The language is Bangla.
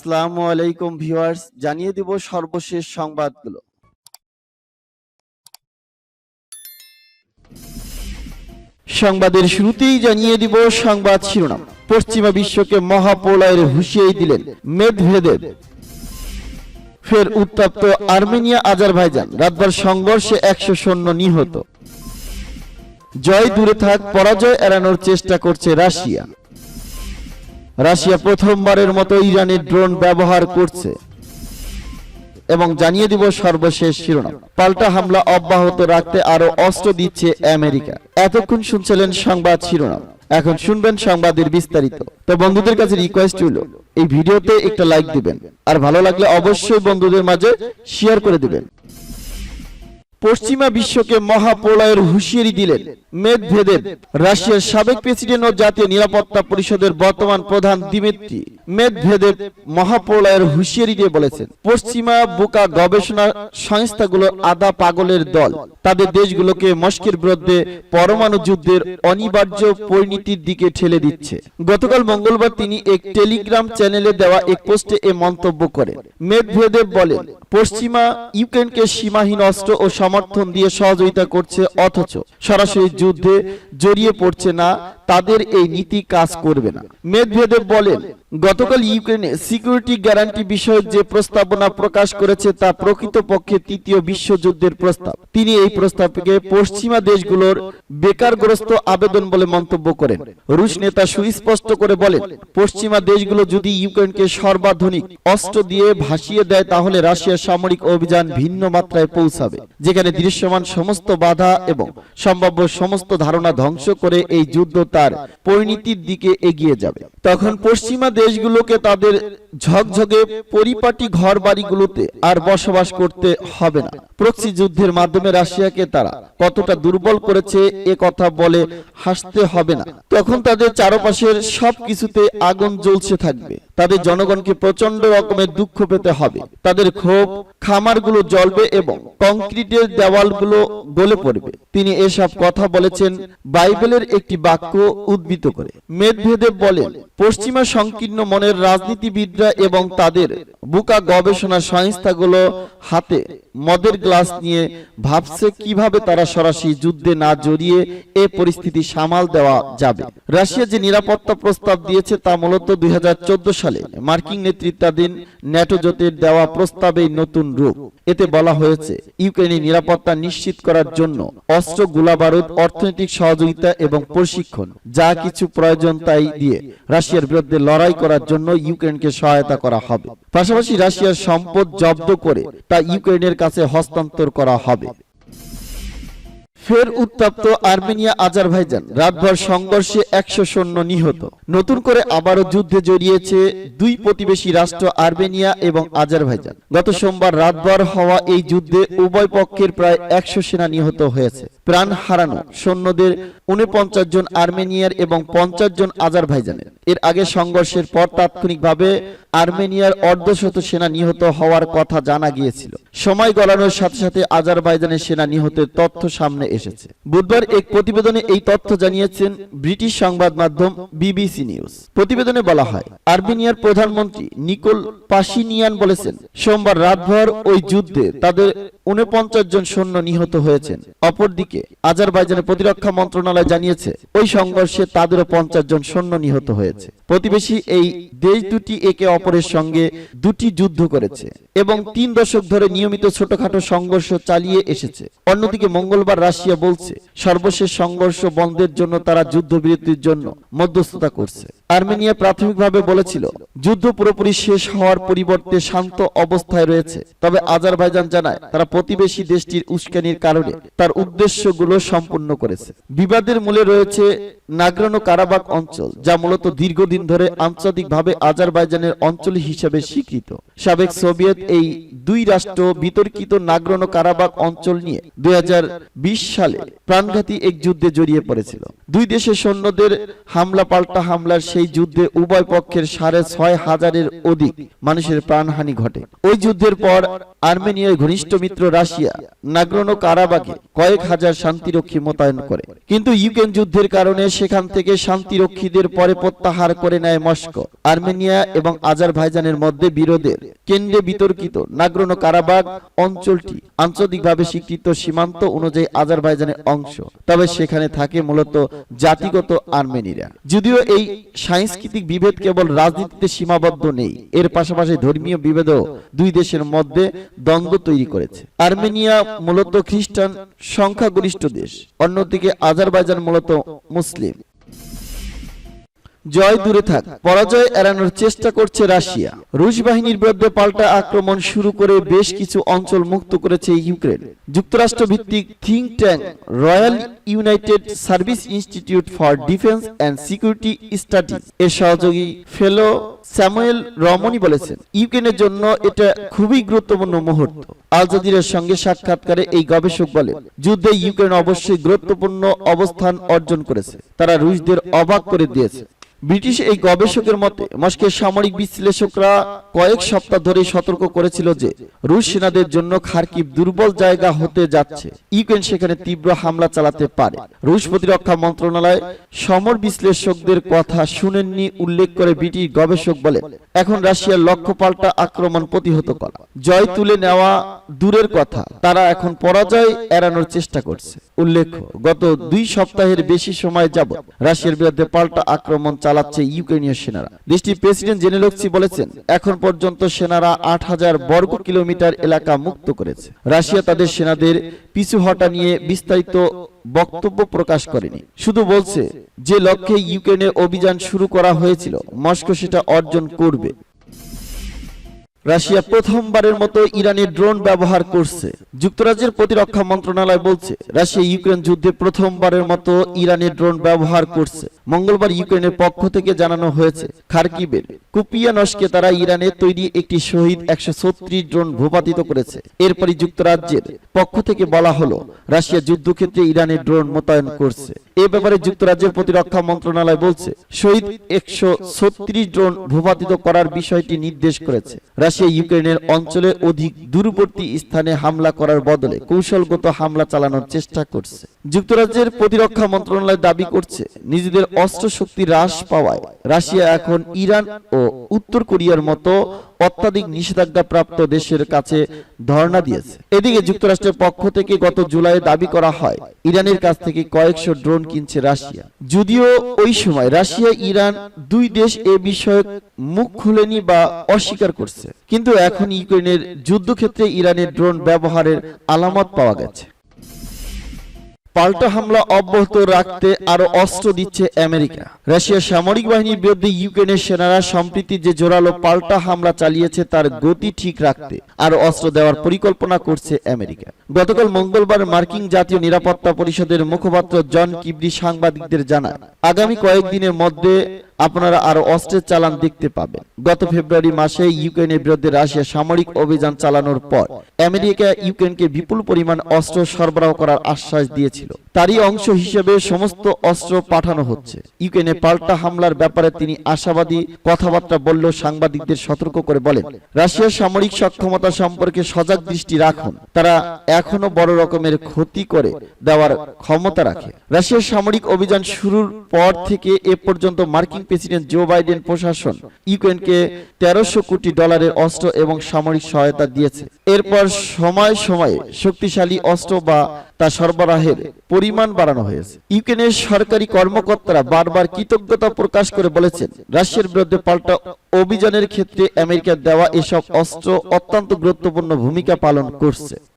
আসসালামু আলাইকুম ভিউয়ার্স, জানিয়ে দিব সর্বশেষ সংবাদগুলো। সংবাদের শুরুতেই জানিয়ে দিব সংবাদ শিরোনাম। পশ্চিমা বিশ্বকে মহাপ্রলয়ের হুঁশিয়ারি দিলেন মেদভেদেব। ফের উত্তপ্ত আর্মেনিয়া আজারভাইজান রাতভর সংঘর্ষে একশো সৈন্য নিহত। জয় দূরে থাক, পরাজয় এড়ানোর চেষ্টা করছে রাশিয়া। রাশিয়া প্রথমবারের মতো ইরানের ড্রোন ব্যবহার করছে এবং জানিয়ে দিব সর্বশেষ শিরোনাম। পাল্টা হামলা অব্যাহত রাখতে আরও অস্ত্র দিচ্ছে আমেরিকা। এতক্ষণ শুনছিলেন সংবাদ শিরোনাম। এখন শুনবেন সংবাদের বিস্তারিত। তো বন্ধুদের কাছে রিকোয়েস্ট হইল এই ভিডিওতে একটা লাইক দিবেন। আর ভালো লাগলে অবশ্যই বন্ধুদের মাঝে শেয়ার করে দিবেন। পশ্চিমা বিশ্বকে মহাপ্রলয়ের হুঁশিয়ারি দিলেন মেদভেদেব, রাশিয়ার সাবেক প্রেসিডেন্ট ও জাতীয় নিরাপত্তা পরিষদের বর্তমান প্রধান দিমিত্রি। মেদভেদেব মহাপ্রলয়ের হুঁশিয়ারি দিয়ে বলেছেন, পশ্চিমা বোকা গবেষণা সংস্থাগুলো আদা পাগলের দল। তাদের দেশগুলোকে মস্কের বিরুদ্ধে পরমাণু যুদ্ধের অনিবার্য পরিণতির দিকে ঠেলে দিচ্ছে। গতকাল মঙ্গলবার তিনি এক টেলিগ্রাম চ্যানেলে দেওয়া এক পোস্টে এ মন্তব্য করেন। মেদভেদেব বলেন, পশ্চিমা ইউক্রেনকে সীমাহীন অস্ত্র ও সমর্থন দিয়ে সহযোগিতা করছে অথচ সরাসরি যুদ্ধে জড়িয়ে পড়ছে না তাদের এই নীতি কাজ করবে না। মেদভেদেব বলেন, গতকাল ইউক্রেনে সিকিউরিটি গ্যারান্টি বিষয়ক যে প্রস্তাবনা প্রকাশ করেছে তা প্রকৃতপক্ষে তৃতীয় বিশ্বযুদ্ধের প্রস্তাব। তিনি এই প্রস্তাবকে পশ্চিমা দেশগুলোর বেকারগ্রস্ত আবেদন বলে মন্তব্য করেন। রুশ নেতা সুস্পষ্ট করে বলেন, পশ্চিমা দেশগুলো যদি ইউক্রেনকে সর্বাধুনিক অস্ত্র দিয়ে ভাসিয়ে দেয়, তাহলে রাশিয়ার সামরিক অভিযান ভিন্ন মাত্রায় পৌঁছাবে, যেখানে দৃশ্যমান সমস্ত বাধা এবং সম্ভাব্য সমস্ত ধারণা ধ্বংস করে এই যুদ্ধ তার পরিণতির দিকে এগিয়ে যাবে। তখন পশ্চিমা দেশগুলোকে তাদের ঝকঝকে পরিপাটি ঘর বাড়িগুলোতে আর বসবাস করতে হবে না। প্রক্সি যুদ্ধের মাধ্যমে রাশিয়াকে তারা কতটা দুর্বল করেছে এ কথা বলে হাসতে হবে না। তখন তাদের চারপাশের সব কিছুতে আগুন জ্বলছে থাকবে। তাদের জনগণকে প্রচণ্ড রকমের দুঃখ পেতে হবে। তাদের ক্ষোভ খামারগুলো জ্বলবে এবং কংক্রিটের দেওয়ালগুলো গলে পড়বে। তিনি এসব কথা বলেছেন বাইবেলের একটি বাক্য উদ্বৃত করে। মেদভেদেব বলেন, পশ্চিমা সংকীর্ণ মনের রাজনীতিবিদরা এবং তাদের বুকা গবেষণা সংস্থাগুলো হাতে মদের গ্লাস নিয়ে ভাবছে কীভাবে তারা সরাসরি যুদ্ধে না জড়িয়ে এ পরিস্থিতি সামাল দেওয়া যাবে। রাশিয়া যে নিরাপত্তা প্রস্তাব দিয়েছে তা মূলত দুই হাজার চোদ্দ সালে মার্কিন নেতৃত্বাধীন ন্যাটো জোটের দেওয়া প্রস্তাবেই নতুন রূপ। এতে বলা হয়েছে ইউক্রেনের নিরাপত্তা নিশ্চিত করার জন্য অস্ত্র, গোলাবারুদ, অর্থনৈতিক সহযোগিতা এবং প্রশিক্ষণ, যা কিছু প্রয়োজন তাই দিয়ে রাশিয়ার বিরুদ্ধে লড়াই করার জন্য ইউক্রেনকে সহায়তা করা হবে। পাশাপাশি রাশিয়ার সম্পদ জব্দ করে তা ইউক্রেনের কাছে হস্তান্তর করা হবে। ফের উত্তপ্ত আর্মেনিয়া আজারভাইজান রাতভর সংঘর্ষে একশো সৈন্য নিহত। নতুন করে আবারও যুদ্ধে জড়িয়েছে দুই প্রতিবেশী রাষ্ট্র আর্মেনিয়া এবং আজারভাইজান গত সোমবার রাতভর হওয়া এই যুদ্ধে উভয় পক্ষের প্রায় একশো সেনা নিহত হয়েছে। প্রাণ হারানো সৈন্যদের উনপঞ্চাশ জন আর্মেনিয়ার এবং পঞ্চাশ জন আজারভাইজানের এর আগে সংঘর্ষের পর তাৎক্ষণিকভাবে আর্মেনিয়ার অর্ধশত সেনা নিহত হওয়ার কথা জানা গিয়েছিল। সময় গড়ানোর সাথে সাথে আজারবাইজানের সেনা নিহতের তথ্য সামনে এসেছে। বুধবার এক প্রতিবেদনে এই তথ্য জানিয়েছেন ব্রিটিশ সংবাদ মাধ্যম বিবিসি নিউজ। প্রতিবেদনে বলা হয়, আর্মেনিয়ার প্রধানমন্ত্রী নিকোল পাশিনিয়ান বলেছেন, সোমবার রাতভর ওই যুদ্ধে তাদের উনপঞ্চাশ জন সৈন্য নিহত হয়েছেন। অপরদিকে, আজারবাইজানের প্রতিরক্ষা মন্ত্রণালয় জানিয়েছে, ওই সংঘর্ষে তাদেরও পঞ্চাশ জন সৈন্য নিহত হয়েছে। প্রতিবেশী এই দেশ দুটি একে অপরের সঙ্গে দুটি যুদ্ধ করেছে এবং তিন দশক ধরে নিয়মিত ছোটখাটো সংঘর্ষ চালিয়ে এসেছে। অন্যদিকে মঙ্গলবার রাশিয়া বলছে সর্বশেষ সংঘর্ষ বন্ধের জন্য তারা যুদ্ধবিরতির জন্য মধ্যস্থতা করছে। আর্মেনিয়া প্রাথমিকভাবে বলেছিল, যুদ্ধ পুরোপুরি শেষ হওয়ার পরিবর্তে শান্ত অবস্থায় রয়েছে। তবে আজারবাইজান জানায়, তারা প্রতিবেশী দেশটির উস্কানির কারণে তার উদ্দেশ্যগুলো সম্পূর্ণ করেছে। বিবাদের মূলে রয়েছে নাগ্রানো কারাবাক অঞ্চল, যা মূলত দীর্ঘদিন ধরে আন্তর্জাতিকভাবে আজারবাইজানের অঞ্চল হিসেবে স্বীকৃত। সাবেক সোভিয়েত এই দুই রাষ্ট্র বিতর্কিত নাগ্রানো কারাবাক অঞ্চল নিয়ে দুই হাজার বিশ সালে প্রাণঘাতী এক যুদ্ধে জড়িয়ে পড়েছিল। দুই দেশের সৈন্যদের হামলা পাল্টা হামলার সেই যুদ্ধে উভয় পক্ষের সাড়ে ছয় হাজারের অধিক মানুষের প্রাণহানি ঘটে। ওই যুদ্ধের পর আর্মেনিয়ার ঘনিষ্ঠ মিত্র রাশিয়া, নাগ্রনো কারাবাগে কয়েক হাজার শান্তিরক্ষী মোতায়েন করে। কিন্তু ইউক্রেন যুদ্ধের কারণে সেখান থেকে শান্তিরক্ষীদের পরে প্রত্যাহার করে নেয় মস্কো। আর্মেনিয়া এবং আজারভাইজানের মধ্যে বিরোধের কেন্দ্রে বিতর্কিত নাগ্রনো কারাবাগ অঞ্চলটি আঞ্চলিকভাবে স্বীকৃত সীমান্ত অনুযায়ী আজারবাইজানের অংশ। তবে সেখানে থাকে মূলত জাতিগত আর্মেনিরা। যদিও এই সাংস্কৃতিক বিভেদ কেবল রাজনীতিতে সীমাবদ্ধ নেই, এর পাশাপাশি ধর্মীয় বিভেদও দুই দেশের মধ্যে দ্বন্দ্ব তৈরি করেছে। আর্মেনিয়া মূলত খ্রিস্টান সংখ্যাগরিষ্ঠ দেশ, অন্যদিকে আজারবাইজান মূলত মুসলিম। জয় দূরে থাক, পরাজয় এড়ানোর চেষ্টা করছে রাশিয়া। রুশ বাহিনীর বিরুদ্ধে পাল্টা আক্রমণ শুরু করে বেশ কিছু অঞ্চল মুক্ত করেছে ইউক্রেন। যুক্তরাষ্ট্র ভিত্তিক think tank, royal united service institute for defence and security studies এর সহযোগী ফেলো স্যামুয়েল রমনি বলেছেন, ইউক্রেনের জন্য এটা খুবই গুরুত্বপূর্ণ মুহূর্ত। আল জাজিরার সঙ্গে সাক্ষাৎকারে এই গবেষক বলেন, যুদ্ধে ইউক্রেন অবশ্যই গুরুত্বপূর্ণ অবস্থান অর্জন করেছে। তারা রুশদের অবাক করে দিয়েছে। ব্রিটিশ এই গবেষকের মতে, মস্কের সামরিক বিশ্লেষকরা কয়েক সপ্তাহ ধরে সতর্ক করেছিল যে রুশ সেনাদের জন্য খার্কিব দুর্বল জায়গা হতে যাচ্ছে। ইউক্রেন সেখানে তীব্র হামলা চালাতে পারে। রুশ প্রতিরক্ষা মন্ত্রণালয় সমর বিশ্লেষকদের কথা শুনেননি উল্লেখ করে ব্রিটিশ গবেষক বলেন, এখন রাশিয়ার লক্ষ্য পাল্টা আক্রমণ প্রতিহত করা। জয় তুলে নেওয়া দূরের কথা, তারা এখন পরাজয় এড়ানোর চেষ্টা করছে। উল্লেখ্য, গত দুই সপ্তাহের বেশি সময় যাবত রাশিয়ার বিরুদ্ধে পাল্টা আক্রমণ চালাচ্ছে ইউক্রেনীয় সেনারা। দেশটির প্রেসিডেন্ট জেনেলক্সি বলেছেন, এখন পর্যন্ত সেনারা আট হাজার বর্গ কিলোমিটার এলাকা মুক্ত করেছে। রাশিয়া তাদের সেনাদের পিছু হটা নিয়ে বিস্তারিত বক্তব্য প্রকাশ করেনি। শুধু বলছে, যে লক্ষ্যে ইউক্রেনে অভিযান শুরু করা হয়েছিল, মস্কো সেটা অর্জন করবে। রাশিয়া প্রথমবারের মতো ইরানের ড্রোন ব্যবহার করছে। যুক্তরাজ্যের প্রতিরক্ষা মন্ত্রণালয় বলছে রাশিয়া ইউক্রেন যুদ্ধে প্রথমবারের মতো ইরানের ড্রোন ব্যবহার করছে। মঙ্গলবার ইউক্রেনের পক্ষ থেকে জানানো হয়েছে খার্কিবের কুপিয়ানসকে তারা ইরানের তৈরি একটি শহীদ একশো ছত্রিশ ড্রোন ভূপাতিত করেছে। এরপরই যুক্তরাজ্যের পক্ষ থেকে বলা হলো রাশিয়া যুদ্ধক্ষেত্রে ইরানের ড্রোন মোতায়েন করছে। এ ব্যাপারে যুক্তরাজ্যের প্রতিরক্ষা মন্ত্রণালয় বলছে, শহীদ একশো ছত্রিশ ড্রোন ভূপাতিত করার বিষয়টি নির্দেশ করেছে। রাশিয়া ইউক্রেনের অঞ্চলে অধিক দূরবর্তী স্থানে হামলা করার বদলে কৌশলগত হামলা চালানোর চেষ্টা করছে। যুক্তরাজ্যের প্রতিরক্ষা মন্ত্রণালয় দাবি করছে, নিজেদের অস্ত্র শক্তি হ্রাস পাওয়ায় রাশিয়া এখন ইরান ও উত্তর কোরিয়ার মতো অত্যাধিক নিষেধাজ্ঞা প্রাপ্ত দেশের কাছে ধর্ণা দিয়েছে। এদিকে যুক্তরাষ্ট্রের পক্ষ থেকে গত জুলাইয়ে দাবি করা হয়, ইরানের কাছ থেকে কয়েকশো ড্রোন কিনছে রাশিয়া। যদিও ওই সময় রাশিয়া, ইরান দুই দেশ এ বিষয়ে মুখ খুলেনি বা অস্বীকার করছে। কিন্তু এখন ইউক্রেনের যুদ্ধক্ষেত্রে ইরানের ড্রোন ব্যবহারের আলামত পাওয়া গেছে। পাল্টা হামলা অব্যাহত রাখতে আরও অস্ত্র দিচ্ছে আমেরিকা। রাশিয়ার সামরিক বাহিনীর বিরুদ্ধে ইউক্রেনের সেনারা, সম্প্রীতি যে জোরালো পাল্টা হামলা চালিয়েছে, তার গতি ঠিক রাখতে আরও অস্ত্র দেওয়ার পরিকল্পনা করছে আমেরিকা। গতকাল মঙ্গলবার মার্কিন জাতীয় নিরাপত্তা পরিষদের মুখপাত্র জন কিবরি সাংবাদিকদের জানায়, আগামী কয়েকদিনের মধ্যে আপনারা আরও অস্ত্রের চালান দেখতে পাবেন। গত ফেব্রুয়ারি মাসে ইউক্রেনের বিরুদ্ধে রাশিয়া সামরিক অভিযান চালানোর পর আমেরিকা ইউক্রেনকে বিপুল পরিমাণ অস্ত্র সরবরাহ করার আশ্বাস দিয়েছিল। তারই অংশ হিসেবে সমস্ত অস্ত্র পাঠানো হচ্ছে। ইউক্রেনে পাল্টা হামলার ব্যাপারে তিনি আশাবাদী কথাবার্তা বললেও সাংবাদিকদের সতর্ক করে বলেন, রাশিয়ার সামরিক সক্ষমতা সম্পর্কে সজাগ দৃষ্টি রাখুন। তারা এখনও বড় রকমের ক্ষতি করে দেওয়ার ক্ষমতা রাখে। রাশিয়ার সামরিক অভিযান শুরুর পর থেকে এ পর্যন্ত মার্কিন প্রেসিডেন্ট জো বাইডেন প্রশাসন ইউক্রেনকে তেরোশো কোটি ডলারের অস্ত্র এবং সামরিক সহায়তা দিয়েছে। এরপর সময় সময়ে শক্তিশালী অস্ত্র বা তা সরবরাহের পরিমাণ বাড়ানো হয়েছে। ইউক্রেনের সরকারি কর্মকর্তারা বারবার কৃতজ্ঞতা প্রকাশ করে বলেছেন, রাশিয়ার বিরুদ্ধে পাল্টা অভিযানের ক্ষেত্রে আমেরিকার দেওয়া এসব অস্ত্র অত্যন্ত গুরুত্বপূর্ণ ভূমিকা পালন করছে।